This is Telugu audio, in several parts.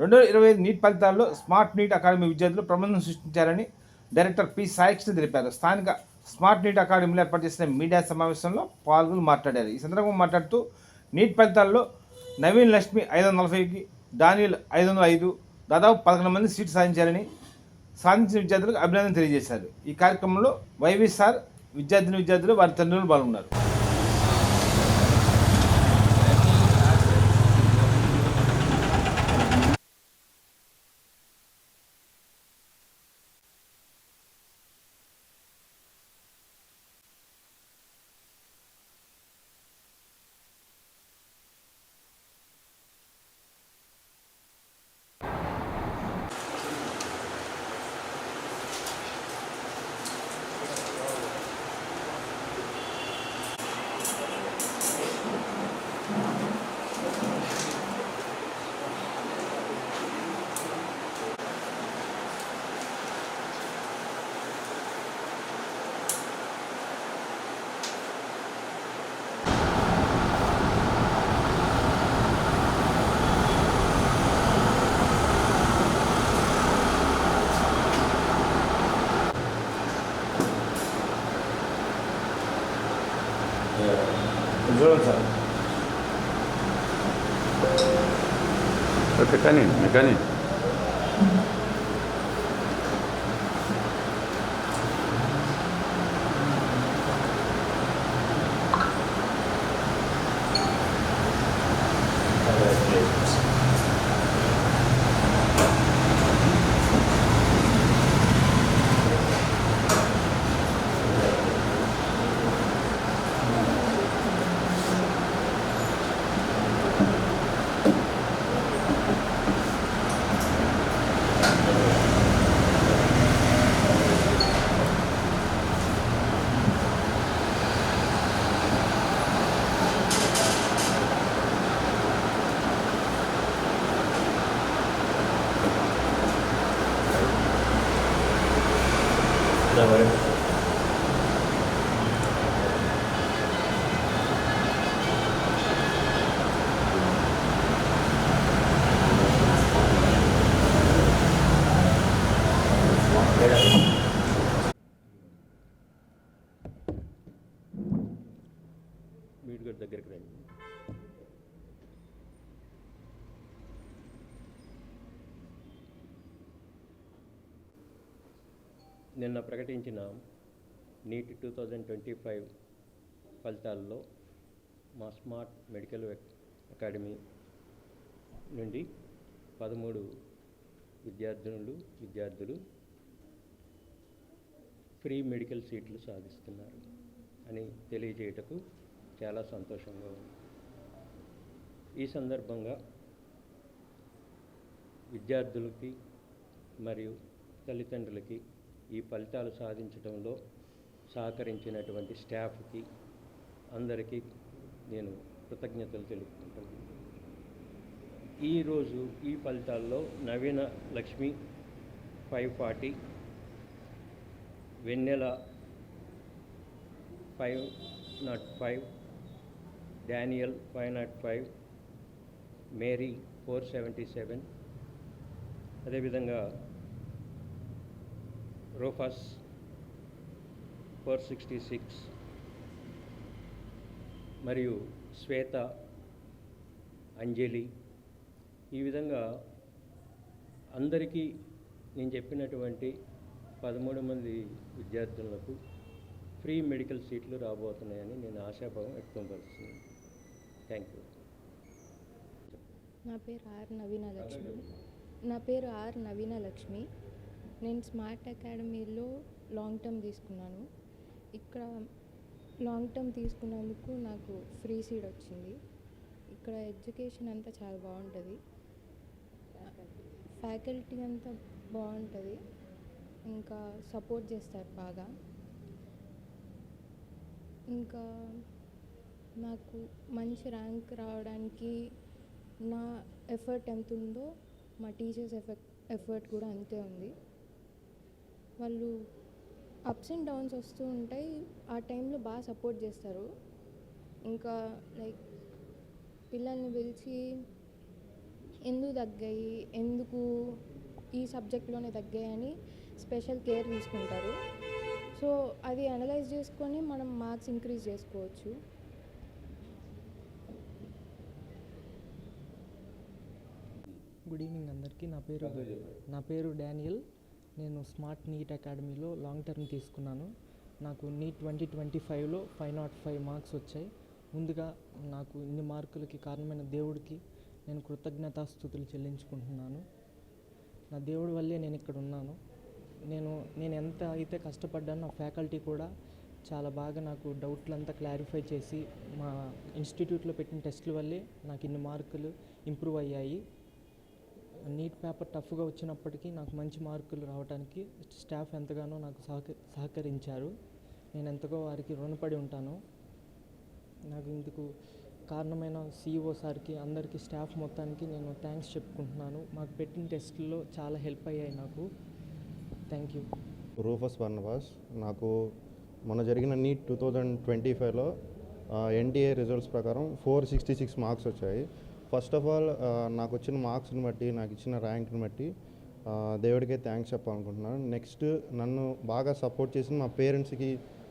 రెండు వేల ఇరవై ఐదు నీట్ ఫలితాల్లో స్మార్ట్ నీట్ అకాడమీ విద్యార్థులు ప్రబంధం సృష్టించారని డైరెక్టర్ పి సాయికృష్ణ తెలిపారు. స్థానిక స్మార్ట్ నీట్ అకాడమీలో ఏర్పాటు చేసిన మీడియా సమావేశంలో పాల్గొని మాట్లాడారు. ఈ సందర్భంగా మాట్లాడుతూ నీట్ ఫలితాల్లో నవీన్ లక్ష్మి ఐదు వందల నలభైకి డానియల్ ఐదు వందల ఐదు దాదాపు పదకొండు మంది సీట్లు సాధించారని సాధించిన విద్యార్థులకు అభినందన తెలియజేశారు. ఈ కార్యక్రమంలో వైవి సార్ విద్యార్థిని విద్యార్థులు వారి తండ్రులు పాల్గొన్నారు. చూడండి సార్ ఓకే కానీ కానీ మీట్ గారి దగ్గరికి రండి నిన్న ప్రకటించిన NEET two thousand twenty five ఫలితాల్లో మా స్మార్ట్ మెడికల్ అకాడమీ నుండి పదమూడు విద్యార్థినులు విద్యార్థులు ఫ్రీ మెడికల్ సీట్లు సాధిస్తున్నారు అని తెలియజేయటకు చాలా సంతోషంగా ఉంది. ఈ సందర్భంగా విద్యార్థులకి మరియు తల్లిదండ్రులకి ఈ ఫలితాలు సాధించడంలో సహకరించినటువంటి స్టాఫ్కి అందరికీ నేను కృతజ్ఞతలు తెలుపుకుంటాను ఈరోజు ఈ ఫలితాల్లో Naveena Lakshmi five forty Vennela five nought five Daniel five nought five Mary four seventy seven అదేవిధంగా రూఫస్ ఫోర్ సిక్స్టీ సిక్స్ మరియు శ్వేత అంజలి. ఈ విధంగా అందరికీ నేను చెప్పినటువంటి పదమూడు మంది విద్యార్థులకు ఫ్రీ మెడికల్ సీట్లు రాబోతున్నాయని నేను ఆశాభావం వ్యక్తంపరుస్తున్నాను థ్యాంక్ యూ నా పేరు ఆర్ నవీన లక్ష్మి నా పేరు ఆర్ నవీన లక్ష్మి నేను స్మార్ట్ అకాడమీలో లాంగ్ టర్మ్ తీసుకున్నాను. ఇక్కడ లాంగ్ టర్మ్ తీసుకున్నందుకు నాకు ఫ్రీ సీట్ వచ్చింది. ఇక్కడ ఎడ్యుకేషన్ అంతా చాలా బాగుంటుంది. ఫ్యాకల్టీ అంతా బాగుంటుంది. ఇంకా సపోర్ట్ చేస్తారు బాగా. ఇంకా నాకు మంచి ర్యాంక్ రావడానికి నా ఎఫర్ట్ ఎంత ఉందో మా టీచర్స్ ఎఫెక్ట్ ఎఫర్ట్ కూడా అంతే ఉంది. వాళ్ళు అప్స్ అండ్ డౌన్స్ వస్తూ ఉంటాయి. ఆ టైంలో బాగా సపోర్ట్ చేస్తారు. ఇంకా లైక్ పిల్లల్ని పిలిచి ఎందుకు తగ్గాయి? ఎందుకు ఈ సబ్జెక్ట్లోనే తగ్గాయని స్పెషల్ కేర్ తీసుకుంటారు. సో అది అనలైజ్ చేసుకొని మనం మార్క్స్ ఇంక్రీజ్ చేసుకోవచ్చు. గుడ్ ఈవినింగ్ అందరికీ. నా పేరు నా పేరు డానియల్. నేను స్మార్ట్ నీట్ అకాడమీలో లాంగ్ టర్మ్ తీసుకున్నాను. నాకు నీట్ ట్వంటీ ట్వంటీ ఫైవ్లో ఫైవ్ నాట్ ఫైవ్ మార్క్స్ వచ్చాయి. ముందుగా నాకు ఇన్ని మార్కులకి కారణమైన దేవుడికి నేను కృతజ్ఞతాస్థుతులు చెల్లించుకుంటున్నాను. నా దేవుడి వల్లే నేను ఇక్కడ ఉన్నాను. నేను నేను ఎంత అయితే కష్టపడ్డానో నా ఫ్యాకల్టీ కూడా చాలా బాగా నాకు డౌట్లంతా క్లారిఫై చేసి మా ఇన్స్టిట్యూట్లో పెట్టిన టెస్టుల వల్లే నాకు ఇన్ని మార్కులు ఇంప్రూవ్ అయ్యాయి. నీట్ పేపర్ టఫ్గా వచ్చినప్పటికీ నాకు మంచి మార్కులు రావడానికి స్టాఫ్ ఎంతగానో నాకు సహక సహకరించారు. నేను ఎంతగా వారికి రుణపడి ఉంటాను. నాకు ఇందుకు కారణమైన సిఇఓ సార్కి అందరికీ స్టాఫ్ మొత్తానికి నేను థ్యాంక్స్ చెప్పుకుంటున్నాను. మాకు పెట్టిన టెస్టుల్లో చాలా హెల్ప్ అయ్యాయి నాకు. Thank you. రూఫస్ వర్ణవాస్ నాకు మొన్న జరిగిన నీట్ టూ థౌజండ్ ట్వంటీ ఫైవ్లో ఎన్టీఏ రిజల్ట్స్ ప్రకారం ఫోర్ సిక్స్టీ సిక్స్ మార్క్స్ వచ్చాయి. ఫస్ట్ ఆఫ్ ఆల్ నాకు వచ్చిన మార్క్స్ని బట్టి నాకు ఇచ్చిన ర్యాంక్ని బట్టి దేవుడికే థ్యాంక్స్ చెప్పాలనుకుంటున్నాను. నెక్స్ట్ నన్ను బాగా సపోర్ట్ చేసిన మా పేరెంట్స్కి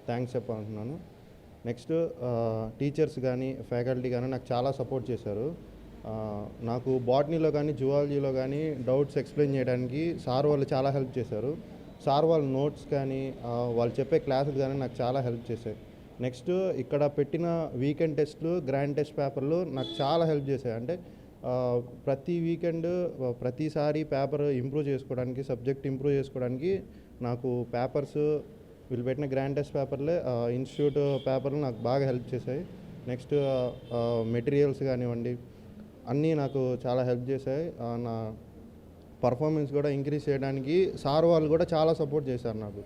థ్యాంక్స్ చెప్పాలనుకుంటున్నాను. నెక్స్ట్ టీచర్స్ కానీ ఫ్యాకల్టీ కానీ నాకు చాలా సపోర్ట్ చేశారు. నాకు బాటనీలో కానీ జువాలజీలో కానీ డౌట్స్ ఎక్స్ప్లెయిన్ చేయడానికి సార్ వాళ్ళు చాలా హెల్ప్ చేశారు. సార్ వాళ్ళ నోట్స్ కానీ వాళ్ళు చెప్పే క్లాసులు కానీ నాకు చాలా హెల్ప్ చేశారు నెక్స్ట్ ఇక్కడ పెట్టిన వీకెండ్ టెస్ట్లు గ్రాండ్ టెస్ట్ పేపర్లు నాకు చాలా హెల్ప్ చేశాయి. అంటే ప్రతి వీకెండ్ ప్రతిసారి పేపర్ ఇంప్రూవ్ చేసుకోవడానికి సబ్జెక్ట్ ఇంప్రూవ్ చేసుకోవడానికి నాకు పేపర్స్ వీళ్ళు పెట్టిన గ్రాండ్ టెస్ట్ పేపర్లే ఇన్స్టిట్యూట్ పేపర్లు నాకు బాగా హెల్ప్ చేశాయి. నెక్స్ట్ మెటీరియల్స్ కానివ్వండి అన్నీ నాకు చాలా హెల్ప్ చేశాయి. నా పర్ఫార్మెన్స్ కూడా ఇంక్రీజ్ చేయడానికి సార్ వాళ్ళు కూడా చాలా సపోర్ట్ చేశారు నాకు.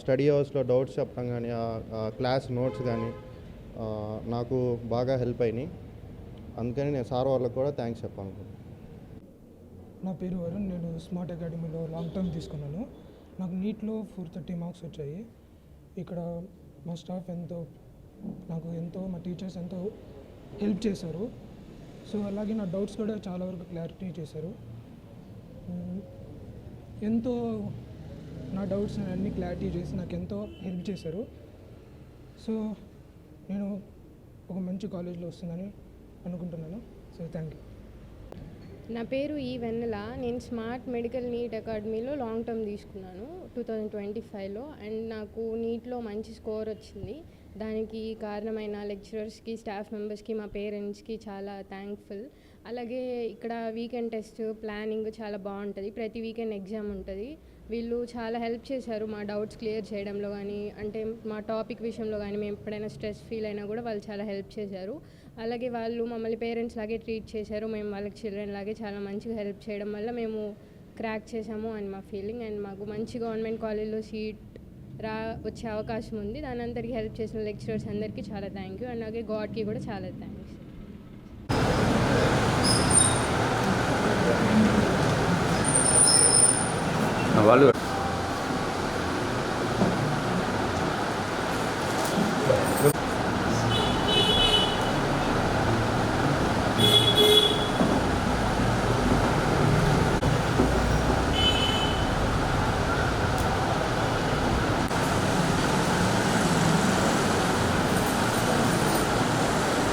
స్టడీ అవర్స్లో డౌట్స్ చెప్పడం కానీ క్లాస్ నోట్స్ కానీ నాకు బాగా హెల్ప్ అయినాయి. అందుకని నేను సార్ వాళ్ళకి కూడా థ్యాంక్స్ చెప్పాలనుకుంటున్నాను నా పేరు వరుణ్ నేను స్మార్ట్ అకాడమీలో లాంగ్ టర్మ్ తీసుకున్నాను. నాకు నీట్లో ఫోర్ థర్టీ మార్క్స్ వచ్చాయి. ఇక్కడ మా స్టాఫ్ ఎంతో నాకు ఎంతో మా టీచర్స్ ఎంతో హెల్ప్ చేశారు. సో అలాగే నా డౌట్స్ కూడా చాలా వరకు క్లారిటీ చేశారు. ఎంతో నా డౌట్స్ అన్ని క్లారిటీ చేసి నాకు ఎంతో హెల్ప్ చేశారు. సో నేను ఒక మంచి కాలేజ్లో వస్తుందని అనుకుంటున్నాను. సో థ్యాంక్ యూ నా పేరు ఈ వెన్నెల. నేను స్మార్ట్ మెడికల్ నీట్ అకాడమీలో లాంగ్ టర్మ్ తీసుకున్నాను టూ థౌజండ్ ట్వంటీ ఫైవ్లో అండ్ నాకు నీట్లో మంచి స్కోర్ వచ్చింది. దానికి కారణమైన లెక్చరర్స్కి స్టాఫ్ మెంబర్స్కి మా పేరెంట్స్కి చాలా థ్యాంక్ఫుల్ అలాగే ఇక్కడ వీకెండ్ టెస్ట్ ప్లానింగ్ చాలా బాగుంటుంది. ప్రతి వీకెండ్ ఎగ్జామ్ ఉంటుంది. వీళ్ళు చాలా హెల్ప్ చేశారు మా డౌట్స్ క్లియర్ చేయడంలో కానీ అంటే మా టాపిక్ విషయంలో కానీ మేము ఎప్పుడైనా స్ట్రెస్ ఫీల్ అయినా కూడా వాళ్ళు చాలా హెల్ప్ చేశారు. అలాగే వాళ్ళు మమ్మల్ని పేరెంట్స్ లాగే ట్రీట్ చేశారు. మేము వాళ్ళకి చిల్డ్రన్ లాగే చాలా మంచిగా హెల్ప్ చేయడం వల్ల మేము క్రాక్ చేసాము అని మా ఫీలింగ్ అండ్ మాకు మంచి గవర్నమెంట్ కాలేజ్లో సీట్ రా వచ్చే అవకాశం ఉంది. దాని అందరికీ హెల్ప్ చేసిన లెక్చరర్స్ అందరికీ చాలా థ్యాంక్ యూ అండ్ అలాగే గాడ్కి కూడా చాలా థ్యాంక్స్ వాళ్ళు